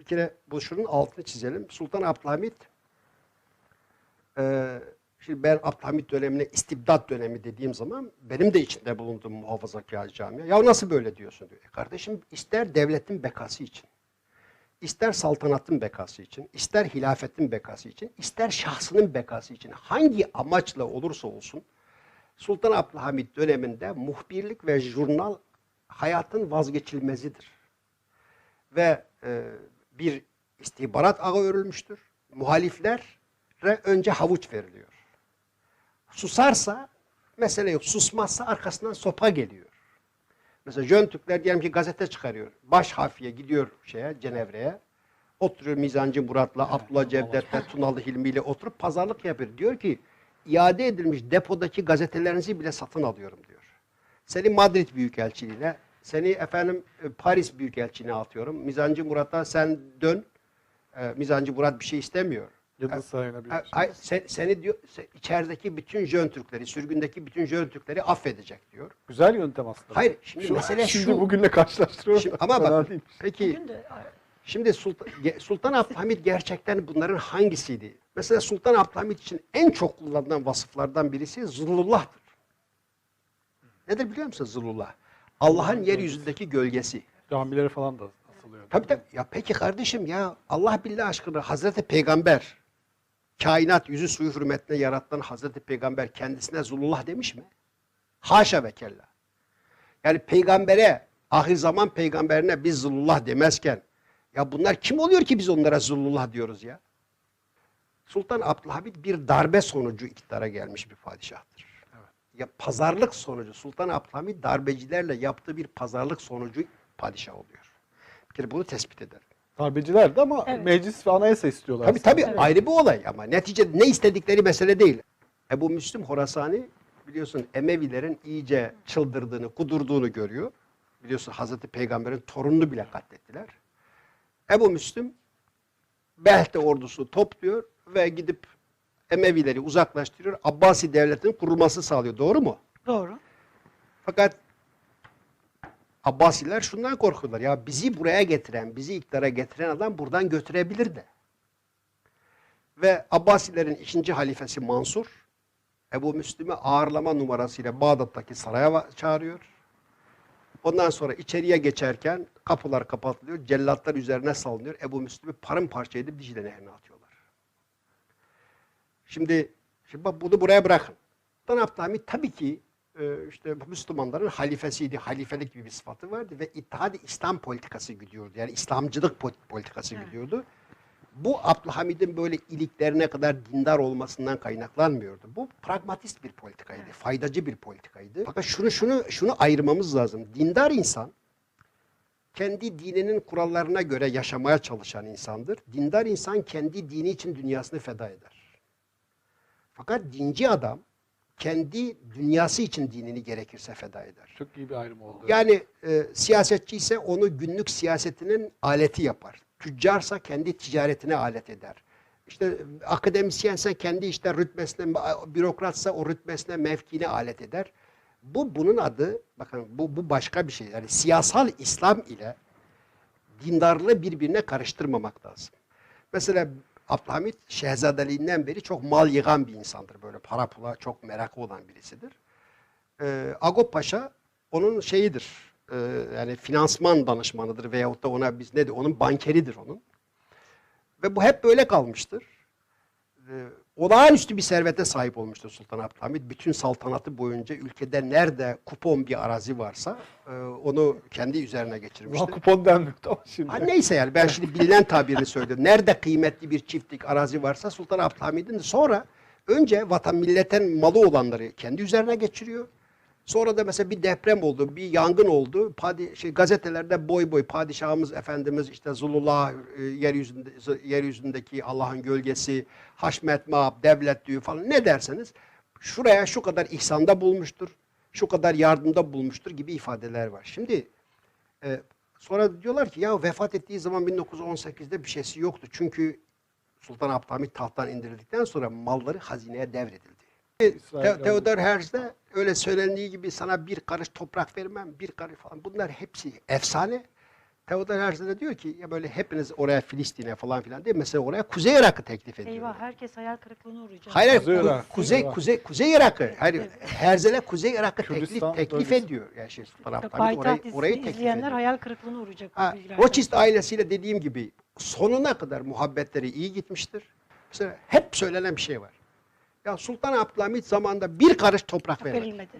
Bir kere bu şunun altını çizelim. Sultan Abdülhamit e, şimdi ben Abdülhamit dönemine istibdat dönemi dediğim zaman benim de içinde bulunduğum muhafazakar camia. Ya nasıl böyle diyorsun diyor. E kardeşim ister devletin bekası için, ister saltanatın bekası için, ister hilafetin bekası için, ister şahsının bekası için hangi amaçla olursa olsun Sultan Abdülhamit döneminde muhbirlik ve jurnal hayatın vazgeçilmezidir. Ve e, bir istihbarat ağı örülmüştür. Muhaliflere önce havuç veriliyor. Susarsa mesele yok. Susmazsa arkasından sopa geliyor. Mesela Jön Türkler diyelim ki gazete çıkarıyor. Baş hafiye gidiyor şeye Cenevre'ye. Oturuyor Mizancı Murat'la, Abdullah Cevdet'le, Tunalı Hilmi'yle oturup pazarlık yapıyor. Diyor ki iade edilmiş depodaki gazetelerinizi bile satın alıyorum diyor. Seni Madrid Büyükelçiliğine, seni efendim e, Paris Büyükelçiliğine atıyorum. Mizancı Murat'a sen dön. E, Mizancı Murat bir şey istemiyor. Yıldız Sarayı'na bir Ha, ay- sen- seni diyor içerideki bütün Jön Türkleri, sürgündeki bütün Jön Türkleri affedecek diyor. Güzel yöntem aslında. Hayır, şimdi Şu- mesele şimdi şu. bugünle karşılaştırıyorum. Şimdi, ama bak, peki de Şimdi Sultan, Sultan Abdülhamit gerçekten bunların hangisiydi? Mesela Sultan Abdülhamit için en çok kullanılan vasıflardan birisi zıllullah'tır. Nedir biliyor musun zıllullah? Allah'ın yeryüzündeki gölgesi. Camileri falan da asılıyor. Tabii tabii. Ya peki kardeşim ya Allah billah aşkına Hazreti Peygamber kainat yüzü suyu hürmetine yaratılan Hazreti Peygamber kendisine zulullah demiş mi? Haşa ve kella. Yani peygambere, ahir zaman peygamberine biz zulullah demezken ya bunlar kim oluyor ki biz onlara zulullah diyoruz ya? Sultan Abdülhamit bir darbe sonucu iktidara gelmiş bir padişahtır. Ya pazarlık sonucu Sultan Abdülhamit darbecilerle yaptığı bir pazarlık sonucu padişah oluyor. Bir kere bunu tespit eder. Darbecilerdi ama Evet. meclis ve anayasa istiyorlar. Tabii aslında. tabii ayrı bir olay ama neticede ne istedikleri mesele değil. Ebu Müslim Horasani biliyorsun Emevilerin iyice çıldırdığını, kudurduğunu görüyor. Biliyorsun Hazreti Peygamber'in torununu bile katlettiler. Ebu Müslim Belh'te ordusu topluyor ve gidip Emevileri uzaklaştırıyor. Abbasi devletinin kurulması sağlıyor. Doğru mu? doğru. Fakat Abbasiler şundan korkuyorlar. Ya bizi buraya getiren, bizi iktidara getiren adam buradan götürebilir de. Ve Abbasilerin ikinci halifesi Mansur, Ebu Müslim'i ağırlama numarasıyla Bağdat'taki saraya çağırıyor. Ondan sonra içeriye geçerken kapılar kapatılıyor, cellatlar üzerine salınıyor. Ebu Müslim'i paramparça edip Dicle Nehri'ne atıyorlar. Şimdi, şimdi bak bunu buraya bırakın. Sultan Abdülhamit tabii ki e, işte Müslümanların halifesiydi. Halifelik gibi bir sıfatı vardı ve İttihad-ı İslam politikası gidiyordu. Yani İslamcılık po- politikası Evet. gidiyordu. Bu Abdülhamid'in böyle iliklerine kadar dindar olmasından kaynaklanmıyordu. Bu pragmatist bir politikaydı, faydacı bir politikaydı. Fakat şunu şunu şunu ayırmamız lazım. Dindar insan kendi dininin kurallarına göre yaşamaya çalışan insandır. Dindar insan kendi dini için dünyasını feda eder. Fakat dinci adam kendi dünyası için dinini gerekirse feda eder. Çok iyi bir ayrım oldu. Yani e, siyasetçi ise onu günlük siyasetinin aleti yapar. Tüccarsa kendi ticaretine alet eder. İşte e, akademisyense kendi işte rütbesine, bürokratsa o rütbesine, mevkiine alet eder. Bu bunun adı, bakın bu, bu başka bir şey. Yani siyasal İslam ile dindarlığı birbirine karıştırmamak lazım. Mesela Abdülhamit şehzadeliğinden beri çok mal yığan bir insandır. Böyle para pula çok merakı olan birisidir. Ee, Agop Paşa onun şeyidir. e, yani finansman danışmanıdır veyahut da ona biz ne de onun bankeridir onun. Ve bu hep böyle kalmıştır. Ee, olağanüstü bir servete sahip olmuştur Sultan Abdülhamit. Bütün saltanatı boyunca ülkede nerede kupon bir arazi varsa e, onu kendi üzerine Ulan geçirmiştir. kupon denmiyordu ama şimdi. Ha, neyse yani ben şimdi bilinen tabirini söylüyorum. Nerede kıymetli bir çiftlik arazi varsa Sultan Abdülhamid'in sonra önce vatan milletin malı olanları kendi üzerine geçiriyor. Sonra da mesela bir deprem oldu, bir yangın oldu. Padi, şey, gazetelerde boy boy padişahımız efendimiz işte Zulullah e, yeryüzünde, yeryüzündeki Allah'ın gölgesi, haşmet maab, devlet düğü falan ne derseniz şuraya şu kadar ihsanda bulmuştur, şu kadar yardımda bulmuştur gibi ifadeler var. Şimdi e, sonra diyorlar ki ya vefat ettiği zaman 1918'de bir şeysi yoktu. Çünkü Sultan Abdülhamit tahttan indirildikten sonra malları hazineye devredildi. Te- aldı. Theodor Herzl'de öyle söylendiği gibi sana bir karış toprak vermem, bir karış falan. Bunlar hepsi efsane. Theodor Herzl de diyor ki ya böyle hepiniz oraya Filistin'e falan filan değil mesela oraya Kuzey Irak'ı teklif ediyor. Eyvah herkes hayal kırıklığına uğrayacak. Hayır, hayır, Kuzey ku- Irak. kuzey, kuzey, kuzey Irak'ı. Hayır, Evet. Herzl'e Kuzey Irak'ı teklif, Kürdistan teklif ediyor. Yani şey, Bak, Abdülhamit orayı, orayı teklif izleyenler ediyor. hayal kırıklığına uğrayacak. bu Ha. Rothschild ailesiyle dediğim gibi sonuna kadar muhabbetleri iyi gitmiştir. Mesela hep söylenen bir şey var. Ya Sultan Abdülhamit zamanında bir karış toprak vermedi. verilmedi.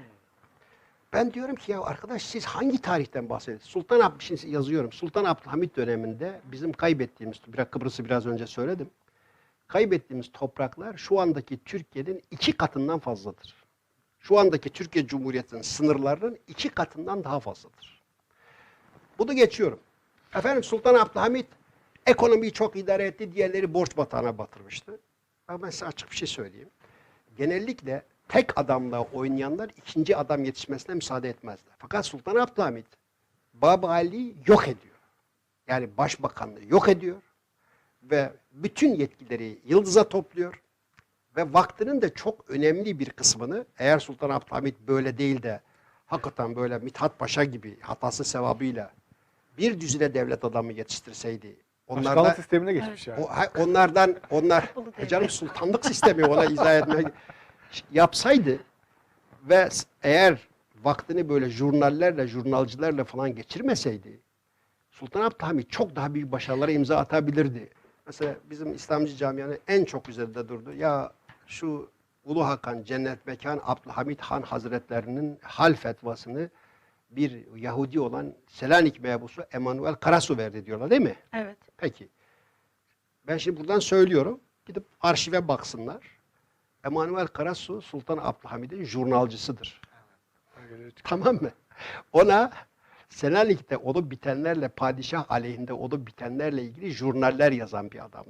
Ben diyorum ki ya arkadaş siz hangi tarihten bahsediyorsunuz? Sultan Ab şimdi yazıyorum. Sultan Abdülhamit döneminde bizim kaybettiğimiz biraz Kıbrıs'ı biraz önce söyledim. Kaybettiğimiz topraklar şu andaki Türkiye'nin iki katından fazladır. Şu andaki Türkiye Cumhuriyeti'nin sınırlarının iki katından daha fazladır. Bunu geçiyorum. Efendim Sultan Abdülhamit ekonomiyi çok idare etti, diğerleri borç batağına batırmıştı. Ama ben size açık bir şey söyleyeyim. Genellikle tek adamla oynayanlar ikinci adam yetişmesine müsaade etmezler. Fakat Sultan Abdülhamit Baba Ali'yi yok ediyor. Yani başbakanlığı yok ediyor ve bütün yetkileri Yıldız'a topluyor ve vaktinin de çok önemli bir kısmını eğer Sultan Abdülhamit böyle değil de hakikaten böyle Mithat Paşa gibi hatası sevabıyla bir düzine devlet adamı yetiştirseydi Başkanlık onlardan sistemine geçmiş yani. o, onlardan onlar e canım sultanlık sistemi ona izah etmek yapsaydı ve eğer vaktini böyle jurnallerle, jurnalcilerle falan geçirmeseydi Sultan Abdülhamit çok daha büyük başarılara imza atabilirdi. Mesela bizim İslamcı camianın en çok üzerinde durdu. Ya şu Ulu Hakan Cennet Mekan Abdülhamit Han Hazretlerinin hal fetvasını bir Yahudi olan Selanik mebusu Emanuel Karasu verdi diyorlar değil mi? Evet. Peki. Ben şimdi buradan söylüyorum. Gidip arşive baksınlar. Emanuel Karasu Sultan Abdülhamid'in jurnalcısıdır. Tamam mı? Ona Selanik'te olup bitenlerle padişah aleyhinde olup bitenlerle ilgili jurnaller yazan bir adamdır.